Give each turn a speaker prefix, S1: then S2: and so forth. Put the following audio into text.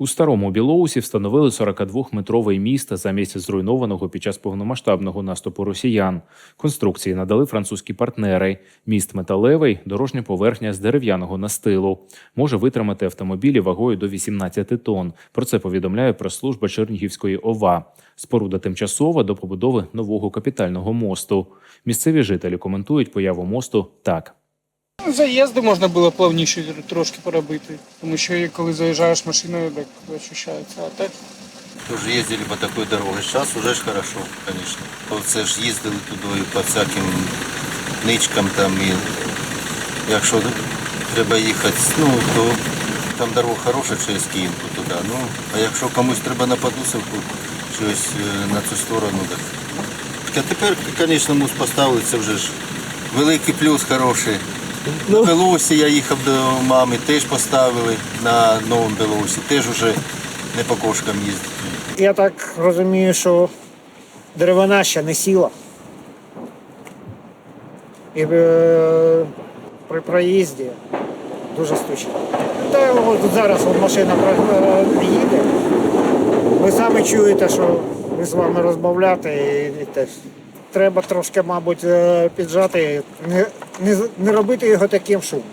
S1: У старому Білоусі встановили 42-метровий міст замість зруйнованого під час повномасштабного наступу росіян. Конструкції надали французькі партнери. Міст металевий, дорожня поверхня з дерев'яного настилу. Може витримати автомобілі вагою до 18 тонн. Про це повідомляє прес-служба Чернігівської ОВА. Споруда тимчасова до побудови нового капітального мосту. Місцеві жителі коментують появу мосту так.
S2: Заїзди можна було плавніше трошки поробити, тому що коли заїжджаєш машиною, так відчувається. А так
S3: Тоже ездили по такой дороге. Сейчас уже ж хорошо, конечно. Оце ж їздили туди по всяким ничкам там і якщо треба їхати, ну то там дорога хороша через Київку туди. Ну, а якщо комусь треба на Подусовку, щось е, на цю сторону. Так а тепер, звісно, мус поставили, це вже ж великий плюс хороший. На Белосі я їхав до мами, теж поставили на новому Белосі, теж уже не по кошкам їздити.
S4: Я так розумію, що деревина ще не сіла. І е, при проїзді дуже стучить. Та от зараз от машина е, їде. Ви самі чуєте, що ви з вами розмовляти і, і теж. Треба трошки, мабуть, е, піджати, не, не, робити його таким шумом.